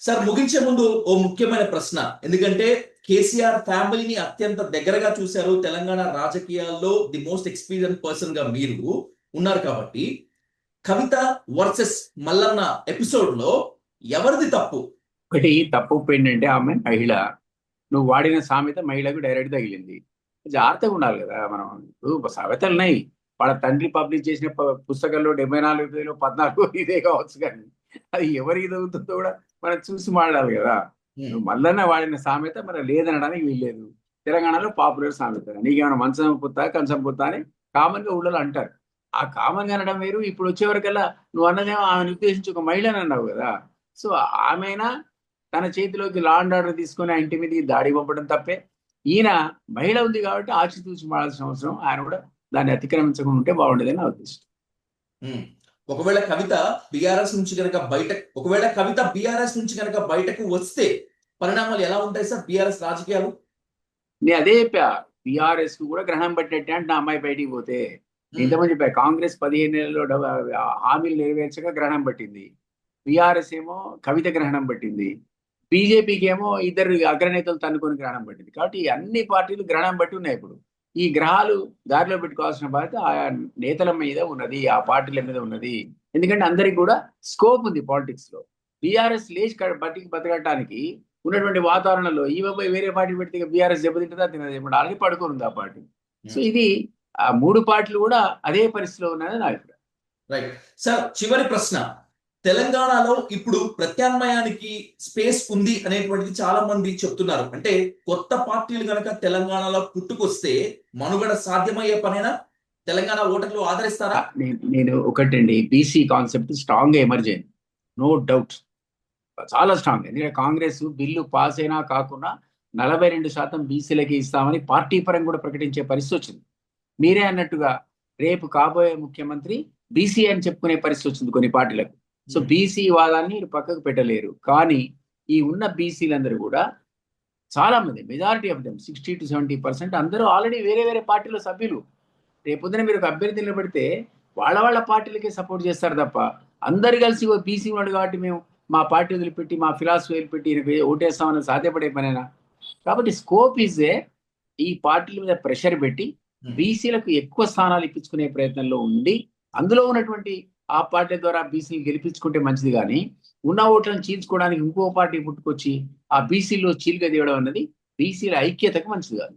Sir ముగించే ముందు ఓ ముఖ్యమైన ప్రశ్న. ఎందుకంటే కేసీఆర్ ఫ్యామిలీని అత్యంత దగ్గరగా చూశారు. తెలంగాణ రాజకీయాల్లో ది మోస్ట్ ఎక్స్పీరియన్స్ పర్సన్గా మీరు ఉన్నారు కాబట్టి. కవిత వర్సెస్ మల్లన్న ఎపిసోడ్లో ఎవరిది తప్పు? ఒకటి తప్పు ఏంటంటే ఆమె మహిళ. నువ్వు వాడిన సామెత మహిళకు డైరెక్ట్ తగిలింది. జాగ్రత్తగా ఉండాలి కదా మనం. ఇప్పుడు సామెతలు ఉన్నాయి. వాళ్ళ తండ్రి పబ్లిష్ చేసిన పుస్తకంలో పుస్తకాల్లో డెబ్బై నాలుగు వేలు పద్నాలుగు ఇదే కావచ్చు కానీ. అది ఎవరికి తగ్గుతుందో కూడా మనం చూసి మాట్లాడాలి కదా. మల్లన్న వాడిన సామెత మరి లేదనడానికి వీల్లేదు. తెలంగాణలో పాపులర్ సామెత. నీకేమైనా మంచం పుత్తా కంచం పుత్తా అని కామన్గా ఊళ్ళో అంటారు. ఆ కామన్గా అనడం వేరు. ఇప్పుడు వచ్చేవరకల్లా నువ్వు అన్నదేమో ఆమెను ఉద్దేశించి ఒక మహిళని అన్నావు కదా. సో ఆమెనా తన చేతిలోకి లా అండ్ ఆర్డర్ తీసుకొని ఆ ఇంటి మీదకి దాడి పంపడం తప్పే. ఈయన మహిళ ఉంది కాబట్టి ఆచితూచి మాడాల్సిన అవసరం. ఆయన కూడా దాన్ని అతిక్రమించకుండా ఉంటే బాగుండేదని నా ఉద్దేశం. ఒకవేళ కవిత బిఆర్ఎస్ నుంచి కనుక బయట ఒకవేళ కవిత బిఆర్ఎస్ నుంచి కనుక బయటకు వస్తే పరిణామాలు ఎలా ఉంటాయి సార్ బీఆర్ఎస్ రాజకీయాలు? నేను అదే పిఆర్ఎస్కు కూడా గ్రహణం పట్టినట్టే అంటే నా అమ్మాయి బయటికి పోతే. ఇంతమంది చెప్పా కాంగ్రెస్ పదిహేను నెలలో హామీలు నెరవేర్చక గ్రహణం పట్టింది. బీఆర్ఎస్ ఏమో కవిత గ్రహణం పట్టింది. బీజేపీకి ఏమో ఇద్దరు అగ్రనేతలు తన్నుకొని గ్రహణం పట్టింది. కాబట్టి అన్ని పార్టీలు గ్రహణం బట్టి ఉన్నాయి ఇప్పుడు. ఈ గ్రహాలు దారిలో పెట్టుకోవాల్సిన బాధ్యత ఆయా నేతల మీద ఉన్నది ఆ పార్టీల మీద ఉన్నది. ఎందుకంటే అందరికి కూడా స్కోప్ ఉంది పాలిటిక్స్లో. బీఆర్ఎస్ లేచి బతికి బతకడానికి ఉన్నటువంటి వాతావరణంలో ఈ బాబాయ్ వేరే పార్టీ పెడితే బీఆర్ఎస్ దెబ్బతింటుందా తినదు ఇప్పుడు ఆల్రెడీ పడుకొని ఉంది ఆ పార్టీ. సో ఇది ఆ మూడు పార్టీలు కూడా అదే పరిస్థితిలో ఉన్నాయని నా అభిప్రాయం. రైట్ సార్ చివరి ప్రశ్న. తెలంగాణలో ఇప్పుడు ప్రత్యామ్నాయానికి స్పేస్ ఉంది అనేటువంటిది చాలా మంది చెప్తున్నారు. అంటే కొత్త పార్టీలు కనుక తెలంగాణలో పుట్టుకొస్తే మనుగడ సాధ్యమయ్యే పనేనా? తెలంగాణ ఓటర్లు ఆదరిస్తారా? నేను నేను ఒకటండి. బీసీ కాన్సెప్ట్ స్ట్రాంగ్ ఎమర్జ్ అయింది. నో డౌట్ చాలా స్ట్రాంగ్ ఎందుకంటే కాంగ్రెస్ బిల్లు పాస్ అయినా కాకుండా నలభై రెండు శాతం బీసీలకి ఇస్తామని పార్టీ పరంగా కూడా ప్రకటించే పరిస్థితి వచ్చింది. మీరే అన్నట్టుగా రేపు కాబోయే ముఖ్యమంత్రి బీసీ అని చెప్పుకునే పరిస్థితి వచ్చింది కొన్ని పార్టీలకు. సో బీసీ వాదాన్ని మీరు పక్కకు పెట్టలేరు. కానీ ఈ ఉన్న బీసీలందరూ కూడా చాలా మంది majority of them sixty to seventy percent అందరూ ఆల్రెడీ వేరే వేరే పార్టీలో సభ్యులు. రేపొద్దున మీరు ఒక అభ్యర్థి నిలబెడితే వాళ్ళ వాళ్ళ పార్టీలకే సపోర్ట్ చేస్తారు తప్ప అందరు కలిసి బీసీ ఉన్నాడు కాబట్టి మేము మా పార్టీ వదిలిపెట్టి మా ఫిలాసఫీ వదిలిపెట్టి ఈయనకి ఓటేస్తామని సాధ్యపడే పనేనా? కాబట్టి స్కోప్ ఏ ఈ పార్టీల మీద ప్రెషర్ పెట్టి బీసీలకు ఎక్కువ స్థానాలు ఇప్పించుకునే ప్రయత్నంలో ఉండి అందులో ఉన్నటువంటి ఆ పార్టీ ద్వారా బీసీలు గెలిపించుకుంటే మంచిది కానీ ఉన్న ఓట్లను చీల్చుకోవడానికి ఇంకో పార్టీ పుట్టుకొచ్చి ఆ బీసీలో చీలుగా తీయడం అన్నది బీసీల ఐక్యతకు మంచిది కాదు.